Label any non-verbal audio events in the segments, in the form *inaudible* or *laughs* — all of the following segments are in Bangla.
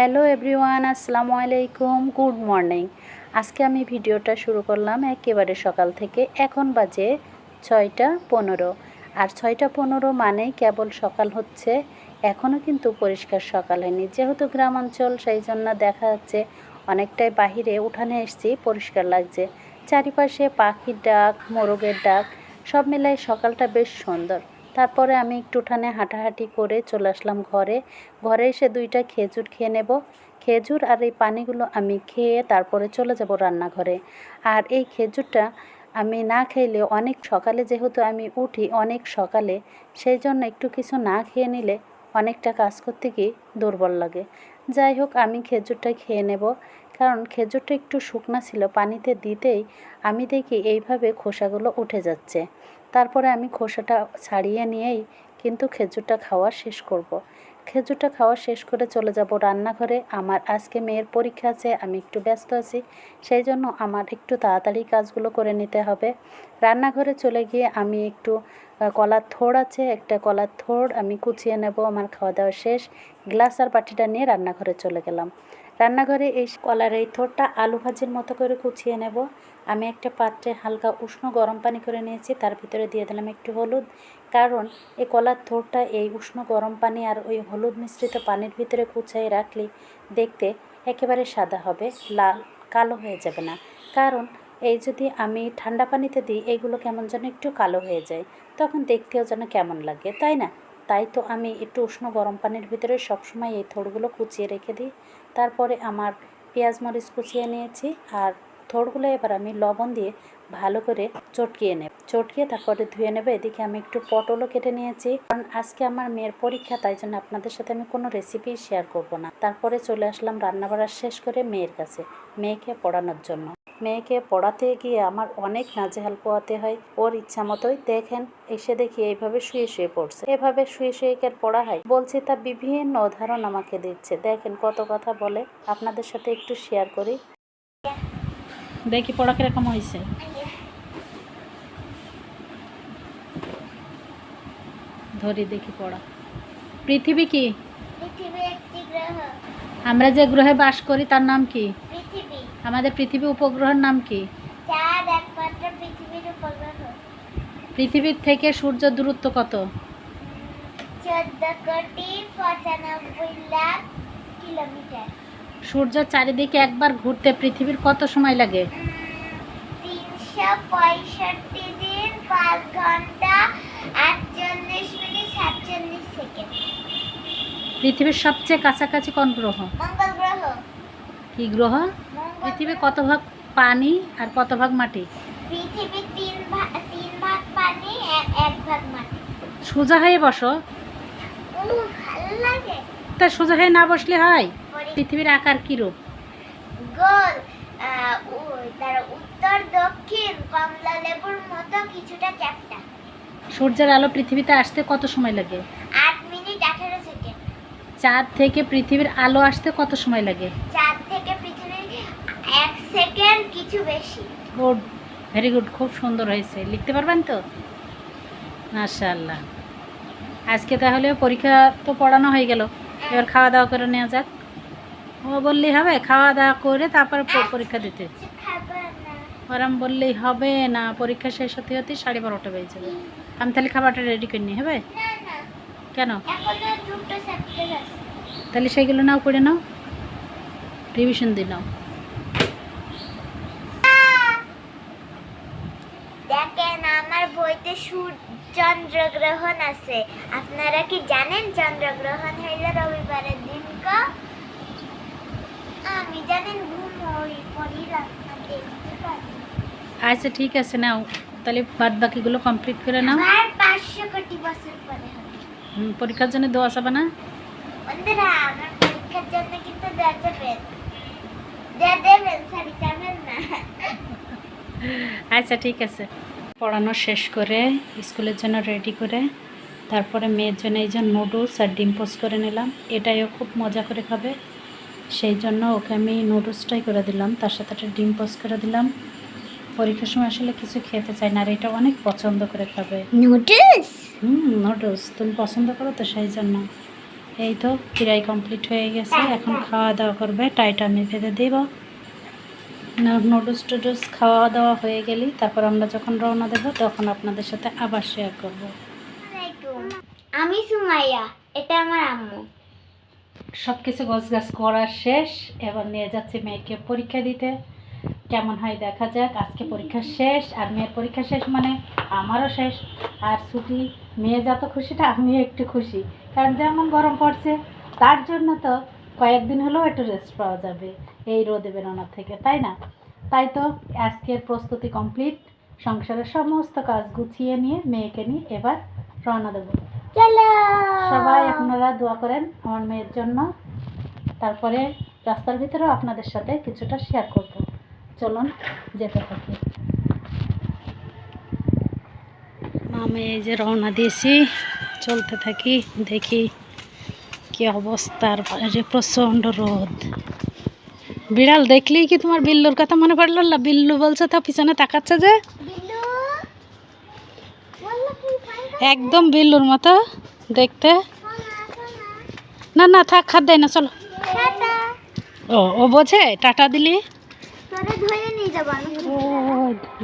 হ্যালো এভরিওয়ান, আসসালামু আলাইকুম, গুড মর্নিং। আজকে আমি ভিডিওটা শুরু করলাম একেবারে সকাল থেকে, এখন বাজে ছয়টা পনেরো। আর ছয়টা পনেরো মানেই কেবল সকাল হচ্ছে এখনও কিন্তু পরিষ্কার সকাল হয়নি। যেহেতু গ্রামাঞ্চল, সেই জন্য দেখা যাচ্ছে অনেকটাই বাহিরে উঠানে এসছি, পরিষ্কার লাগছে। চারিপাশে পাখির ডাক, মোরগের ডাক, সব মিলাই সকালটা বেশ সুন্দর। তারপরে আমি একটু হাঁটাহাঁটি করে চলে আসলাম ঘরে। ঘরে এসে দুইটা খেজুর খেয়ে নেব। খেজুর আর এই পানিগুলো আমি খেয়ে তারপরে চলে যাব রান্নাঘরে। আর এই খেজুরটা আমি না খেলে অনেক সকালে যেহেতু আমি উঠি অনেক সকালে সেই জন্য একটু কিছু না খেয়ে নিলে অনেকটা কাজ করতে গিয়ে দুর্বল লাগে। যাই হোক, আমি খেজুরটা খেয়ে নেব। কারণ খেজুরটা একটু শুকনা ছিল, পানিতে দিতেই আমি দেখি এইভাবে খোসাগুলো উঠে যাচ্ছে। তারপরে আমি খোসাটা ছাড়িয়ে নিয়েই কিন্তু খেজুরটা খাওয়া শেষ করব। খেজুরটা খাওয়া শেষ করে চলে যাব রান্নাঘরে। আমার আজকে মেয়ের পরীক্ষা আছে, আমি একটু ব্যস্ত আছি। সেই জন্য আমার একটু তাড়াতাড়ি কাজগুলো করে নিতে হবে। রান্নাঘরে চলে গিয়ে আমি একটু কলার থোড় আছে, একটা কলার থোড় আমি কুচিয়ে নেব, আমার খাওয়া দাওয়া শেষ। গ্লাস আর বাটিটা নিয়ে রান্নাঘরে চলে গেলাম। রান্নাঘরে এই কলার এই থোড়টা আলু ভাজির মতো করে কুচিয়ে নেব। আমি একটা পাত্রে হালকা উষ্ণ গরম পানি করে নিয়েছি, তার ভিতরে দিয়ে দিলাম একটু হলুদ। কারণ এই কলার থোড়টা এই উষ্ণ গরম পানি আর ওই হলুদ মিশ্রিত পানির ভিতরে কুচাই রাখলে দেখতে একেবারে সাদা হবে, লাল, কালো হয়ে যাবে না। কারণ এই যদি আমি ঠান্ডা পানিতে দিই এইগুলো কেমন যেন একটু কালো হয়ে যায়, তখন দেখতেও যেন কেমন লাগে, তাই না? তাই তো আমি একটু উষ্ণ গরম পানির ভিতরে সবসময় এই থোড়গুলো কুচিয়ে রেখে দিই। তারপরে আমার পেঁয়াজ মরিচ কুচিয়ে নিয়েছি আর থোড়গুলো এবার আমি লবণ দিয়ে ভালো করে চটকিয়ে নেব। চটকিয়ে তারপরে ধুয়ে নেবে। এদিকে আমি একটু পটলও কেটে নিয়েছি। কারণ আজকে আমার মেয়ের পরীক্ষা, তাই জন্য আপনাদের সাথে আমি কোনো রেসিপি শেয়ার করব না। তারপরে চলে আসলাম রান্নাবাড়া শেষ করে মেয়ের কাছে, মেয়েকে পড়ানোর জন্য। মেয়েকে পড়াতে গিয়ে আমার অনেক নাজেহাল পোয়াতে হয়। ওর ইচ্ছা মতোই দেখেন এসে দেখি এইভাবে শুয়ে শুয়ে পড়ছে। এভাবে শুয়ে শুয়ে কি পড়া হয়? বলছি তা বিভিন্ন উদাহরণ আমাকে দিচ্ছে। দেখেন কত কথা বলে। আপনাদের সাথে একটু শেয়ার করি। দেখি পড়া কীরকম হয়েছে ধরি দেখি পড়া। পৃথিবী কি? পৃথিবী একটি গ্রহ। আমরা যে গ্রহে বাস করি তার নাম কি? পৃথিবী। আমাদের পৃথিবী উপগ্রহের নাম কি? পৃথিবীর থেকে সূর্য দূরত্ব কত? সূর্য চারিদিকে একবার ঘুরতে পৃথিবীর কত সময় লাগে? দিন ঘণ্টা মিনিট সেকেন্ড। পৃথিবীর সবচেয়ে কাছাকাছি কোন গ্রহ? মঙ্গল গ্রহ। কি গ্রহ? পৃথিবী কত ভাগ পানি আর কত ভাগ মাটি? পৃথিবী তিন ভাগ তিন ভাগ পানি এক- ভাগ মাটি। সোজা হয়ে বসো। তা সোজা হয়ে না বসলে হয়? পৃথিবীর আকার কিরূপ গোল তার উত্তর দক্ষিণ কমলা লেবুর মতো কিছুটা চ্যাপ্টা। সূর্যের আলো পৃথিবীতে আসতে কত সময় লাগে? আট মিনিট আঠারো সেকেন্ড। চাঁদ থেকে পৃথিবীর আলো আসতে কত সময় লাগে চার থেকে পৃথিবীর এক সেকেন্ড কিছু বেশি। গুড ভেরি গুড খুব সুন্দর হয়েছে। লিখতে পারবেন তো? মাশাআল্লাহ। আজকে তাহলে পরীক্ষা তো পড়ানো হয়ে গেল। এবার খাওয়া দাওয়া করে নেওয়া যাক। ও বললেই হবে খাওয়া দাওয়া করে তারপর পরীক্ষা দিতে। ওরম বললেই হবে না পরীক্ষা শেষ হতে হতে সাড়ে বারোটা বেজে যাবে। আমি তাহলে খাবারটা রেডি করে নিই হবে? কেন? তাহলে সেইগুলো নাও করে নাও। রিভিশন দিয়ে নাও দেখেন আমার বইতে চন্দ্রগ্রহণ আছে। আপনারা কি জানেন চন্দ্রগ্রহণ হইল রবিবারের দিন কা? আমি জানেন ঘুমোই পড়ি আচ্ছা ঠিক আছে নাও। তাহলে বাদ বাকিগুলো কমপ্লিট করে নাও। আবার পাঁচশো কোটি বছর পরে হবে। পরীক্ষার জন্য দোয়া চাবে না? বন্ধুরা আমার পরীক্ষার জন্য কিন্তু দেওয়া যাবেন দেওয়া দেবেন যাবেন না। আচ্ছা ঠিক আছে। পড়ানো শেষ করে স্কুলের জন্য রেডি করে তারপরে মেয়ের জন্য এই যে নুডলস আর ডিম পোস্ট করে নিলাম। এটাইও খুব মজা করে খাবে। সেই জন্য ওকে আমি নুডলসটাই করে দিলাম। তার সাথে একটা ডিম পোস্ট করে দিলাম। পরীক্ষার সময় আসলে কিছু খেতে চায় না আর এটা অনেক পছন্দ করে খাবে। নুডলস হুম নুডলস তুমি পছন্দ করো তো সেই জন্য। এই তো ফ্রাই কমপ্লিট হয়ে গেছে। এখন খাওয়া দাওয়া করবে। টাইটা আমি ভেজে দিব। নুডলস টুডলস খাওয়া দাওয়া হয়ে গেলেই তারপর আমরা যখন রওনা দেবো তখন আপনাদের সাথে আবার শেয়ার করব। আমি সুমাইয়া এটা আমার আম্মু। সব কিছু গাছ করা শেষ এবার নিয়ে যাচ্ছি মেয়েকে পরীক্ষা দিতে। কেমন হয় দেখা যাক আজকে পরীক্ষা শেষ আর মেয়ের পরীক্ষা শেষ মানে আমারও শেষ। আর ছুটি মেয়ে যত খুশিটা আমিও একটু খুশি। কারণ যেমন গরম পড়ছে তার জন্য তো কয়েকদিন হলেও একটু রেস্ট পাওয়া যাবে এই রোদে বেরোনোর থেকে তাই না? তাই তো আজকের প্রস্তুতি কমপ্লিট সংসারের সমস্ত কাজ গুছিয়ে নিয়ে মেয়েকে নিয়ে এবার রওনা দেবো। সবাই আপনারা দোয়া করেন আমার মেয়ের জন্য তারপরে রাস্তার ভিতরেও আপনাদের সাথে কিছুটা শেয়ার করব। চলুন যেতে থাকি। আমি এই যে রওনা দিয়েছি চলতে থাকি দেখি কি অবস্থার বাইরে প্রচণ্ড রোদ। বিড়াল দেখলেই কি তোমার বিল্লুর কথা মনে পড়ল না বিল্লু বলছে তো পিছনে তাকাচ্ছে যে। একদম বিল্লুর মতো দেখতে। না না, থাক খাদ দেয় না, চলো। ও ও বোঝে? টাটা দিলি?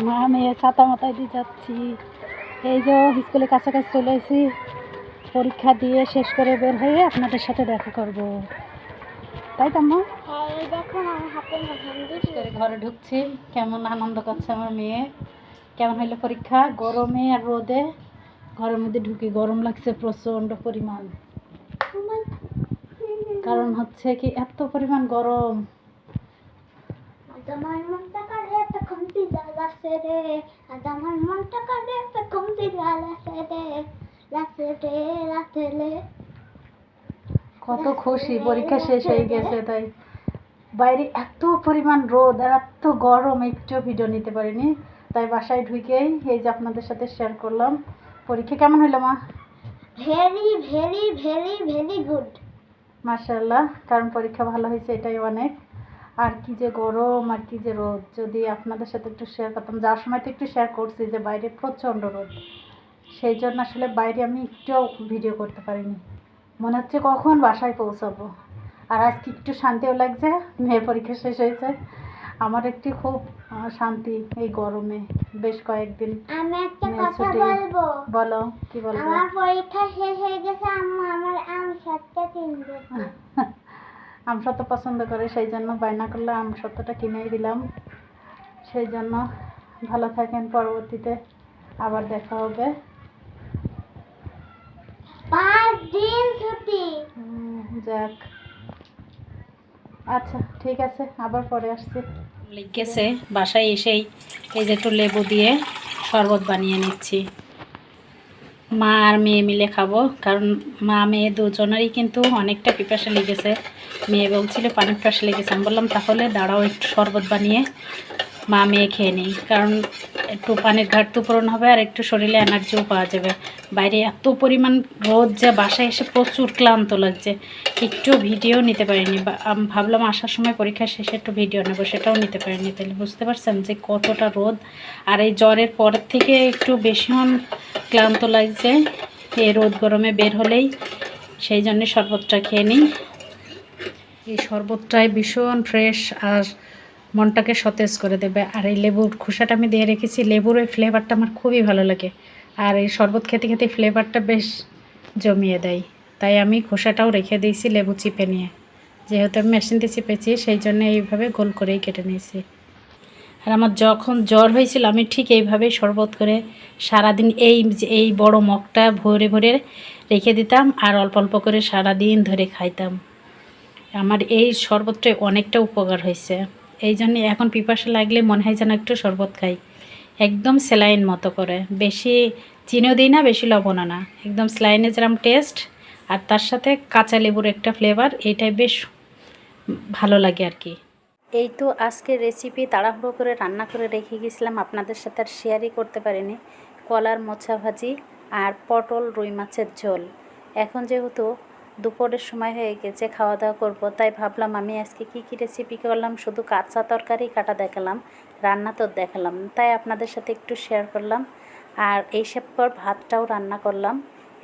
মা মেয়ে ছাতা মাথায় দিয়ে যাচ্ছি। এই যে স্কুলে কাছাকাছি চলে এসেছি। পরীক্ষা দিয়ে শেষ করে বের হয়ে আপনাদের সাথে দেখা করব। তাই তো মা? হ্যাঁ ঘরে ঢুকছি। কেমন আনন্দ করছে আমার মেয়ে। কেমন হইল পরীক্ষা? গরমে আর রোদে? ঘরের মধ্যে ঢুকি গরম লাগছে প্রচণ্ড পরিমাণ। কারণ হচ্ছে কি এত পরিমাণ গরম। আমার মনটা কারে একটা কমতি জ্বালাছে রে। আজ আমার মনটা কারে একটা কমতি জ্বালাছে রে। কত খুশি পরীক্ষা শেষ হয়ে গেছে তাই। বাইরে এত পরিমাণ রোদ আর এত গরম একটু ভিডিও নিতে পারিনি। তাই বাসায় ঢুকেই এই যে আপনাদের সাথে শেয়ার করলাম। পরীক্ষা কেমন হলো মা? Very very very very good মার্শাল্লাহ কারণ পরীক্ষা ভালো হয়েছে এটাই অনেক। আর কি যে গরম আর কি যে রোদ যদি আপনাদের সাথে একটু শেয়ার করতাম। যাওয়ার সময় তো একটু শেয়ার করছি যে বাইরে প্রচণ্ড রোদ। সেই জন্য আসলে বাইরে আমি একটুও ভিডিও করতে পারিনি। মনে হচ্ছে কখন বাসায় পৌঁছাবো। আর আজকে একটু শান্তিও লাগছে মেয়ের পরীক্ষা শেষ হয়েছে। আমার একটি খুব শান্তি এই গরমে বেশ কয়েকদিন। আমি একটা কথা বলব? বলো কি বলব? আমার পরীক্ষা শেষ হয়ে গেছে আম্মু আমার আম কিনবে। *laughs* আম সত্য পছন্দ করে সেই জন্য বায়না করলে আম সত্যটা কিনেই দিলাম। সেই জন্য ভালো থাকেন পরবর্তীতে আবার দেখা হবে। পাঁচ দিন ছুটি। যাক। আচ্ছা ঠিক আছে আবার পরে আসছি। গেছে বাসায় এসেই এই যে একটু লেবু দিয়ে শরবত বানিয়ে নিচ্ছি। মা আর মেয়ে মিলে খাব কারণ মা মেয়ে দুজনেরই কিন্তু অনেকটা পিপাসা লেগেছে। মেয়ে বলছিল পানি পিপাসা লেগেছে। আমি বললাম তাহলে দাঁড়াও একটু শরবত বানিয়ে মা মেয়ে খেয়ে নিই। কারণ একটু পানির ঘাটতি পূরণ হবে আর একটু শরীরে এনার্জিও পাওয়া যাবে। বাইরে এত পরিমাণ রোদ যে বাসায় এসে প্রচুর ক্লান্ত লাগছে। একটু ভিডিও নিতে পারিনি। ভাবলাম আসার সময় পরীক্ষা শেষে একটু ভিডিও নেব, সেটাও নিতে পারিনি। তাহলে বুঝতে পারছেন যে কতটা রোদ। আর এই জ্বরের পরের থেকে একটু বেশিক্ষণ ক্লান্ত লাগছে। এই রোদ গরমে বের হলেই সেই জন্য শরবতটা খেয়ে নিই। এই শরবতটাই ভীষণ ফ্রেশ আর মনটাকে সতেজ করে দেবে। আর এই লেবুর খোসাটা আমি দিয়ে রেখেছি, লেবুর ওই ফ্লেভারটা আমার খুবই ভালো লাগে। আর এই শরবত খেতে খেতে ফ্লেভারটা বেশ জমিয়ে দেয়। তাই আমি খোসাটাও রেখে দিয়েছি লেবু চিপে নিয়ে। যেহেতু আমি মেশিন দিয়ে চিপেছি, সেই জন্য এইভাবে গোল করেই কেটে নিয়েছি। আর আমার যখন জ্বর হয়েছিল, আমি ঠিক এইভাবেই শরবত করে সারাদিন এই এই বড় মগটা ভরে ভরে রেখে দিতাম আর অল্প অল্প করে সারাদিন ধরে খাইতাম। আমার এই শরবতটা অনেকটা উপকার হয়েছে। এই জন্য এখন পিপাসা লাগলে মনে হয় যেন একটু শরবত খাই। একদম স্যালাইন মতো করে। বেশি চিনিও দিই না, বেশি লবণও না। একদম স্যালাইনে যেরকম টেস্ট, আর তার সাথে কাঁচা লেবুর একটা ফ্লেভার, এইটাই বেশ ভালো লাগে আর কি। এই তো আজকের রেসিপি তাড়াহুড়ো করে রান্না করে রেখে গেছিলাম। আপনাদের সাথে আর শেয়ারই করতে পারিনি। কলার মোচা ভাজি আর পটল রুই মাছের ঝোল। এখন যেহেতু দুপুরের সময় হয়ে গেছে খাওয়া দাওয়া করব। তাই ভাবলাম আমি আজকে কি কী রেসিপি করলাম, শুধু কাঁচা তরকারি কাটা দেখালাম, রান্না তো দেখালাম। তাই আপনাদের সাথে একটু শেয়ার করলাম। আর এইসব পর ভাতটাও রান্না করলাম।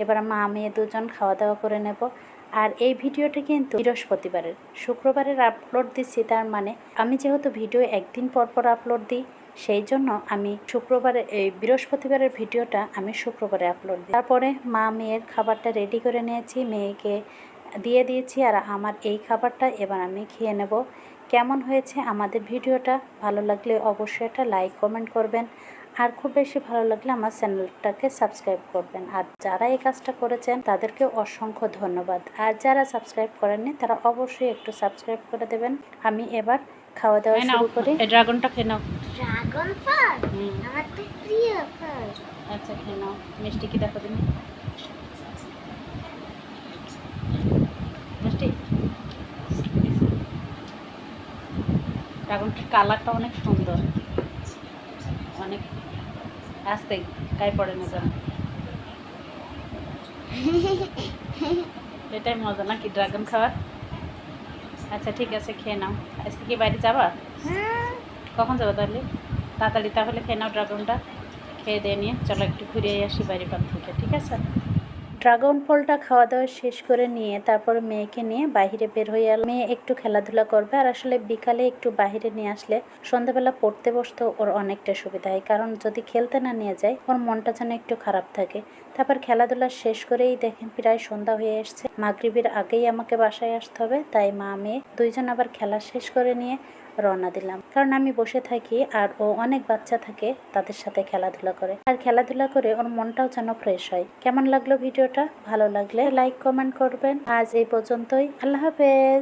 এবার মা, আমি দুজন খাওয়া দাওয়া করে নেব। আর এই ভিডিওটা কিন্তু বৃহস্পতিবারের। শুক্রবারের আপলোড দিচ্ছি, তার মানে আমি যেহেতু ভিডিও একদিন পর পর আপলোড দিই সেই জন্য আমি শুক্রবারে, এই বৃহস্পতিবারের ভিডিওটা আমি শুক্রবারে আপলোড দিই। তারপরে মা মেয়ের খাবারটা রেডি করে নিয়েছি, মেয়েকে দিয়ে দিয়েছি আর আমার এই খাবারটা এবার আমি খেয়ে নেব। কেমন হয়েছে আমাদের ভিডিওটা? ভালো লাগলে অবশ্যই একটা লাইক কমেন্ট করবেন। আর খুব বেশি ভালো লাগলে আমার চ্যানেলটাকে সাবস্ক্রাইব করবেন। আর যারা এই কাজটা করেছেন, তাদেরকে অসংখ্য ধন্যবাদ। আর যারা সাবস্ক্রাইব করেননি, তারা অবশ্যই একটু সাবস্ক্রাইব করে দেবেন। আমি এবার খাওয়া দাওয়া শুরু করি। এই ড্রাগনটা খেয়ে নাও। ড্রাগন ফল? আমার তো প্রিয় ফল। আচ্ছা খেয়ে নাও। মিষ্টি কি দেখো তুমি? মিষ্টি? ড্রাগনটার কালারটা অনেক সুন্দর। অনেক আস্তে গায়ে পড়ে না যেন। *laughs* এটাই মজা নাকি ড্রাগন খাওয়ার? আচ্ছা ঠিক আছে খেয়ে নাও। আজকে কি বাইরে যাবা? হুম, কখন যাব তাহলে? তাড়াতাড়ি তাহলে খেয়ে নাও ড্রাগনটা। খেয়ে দিয়ে নিয়ে চলো একটু ঘুরে আসি বাড়ির পান থেকে ঠিক আছে? ড্রাগন ফলটা খাওয়া দাওয়া শেষ করে নিয়ে তারপর মেয়েকে নিয়ে বাইরে বের হয়ে এল। মেয়ে একটু খেলাধুলা করবে আর আসলে বিকালে একটু বাইরে নিয়ে আসলে সন্ধ্যাবেলা পড়তে বসতে ওর অনেকটা সুবিধা হয়। কারণ যদি খেলতে না নিয়ে যায়, ওর মনটা যেন একটু খারাপ থাকে। তারপর খেলাধুলা শেষ করেই দেখেন প্রায় সন্ধ্যা হয়ে এসছে। মাগরিবের আগেই আমাকে বাসায় আসতে হবে। তাই মা, মেয়ে দুইজন আবার খেলা শেষ করে নিয়ে রওনা দিলাম। কারণ আমি বসে থাকি আর ও অনেক বাচ্চা থাকে তাদের সাথে খেলাধুলা করে। আর খেলাধুলা করে ওর মনটাও যেন ফ্রেশ হয়। কেমন লাগল ভিডিওটা? ভালো লাগলে লাইক কমেন্ট করবেন। আজ এই পর্যন্তই। আল্লাহ হাফেজ।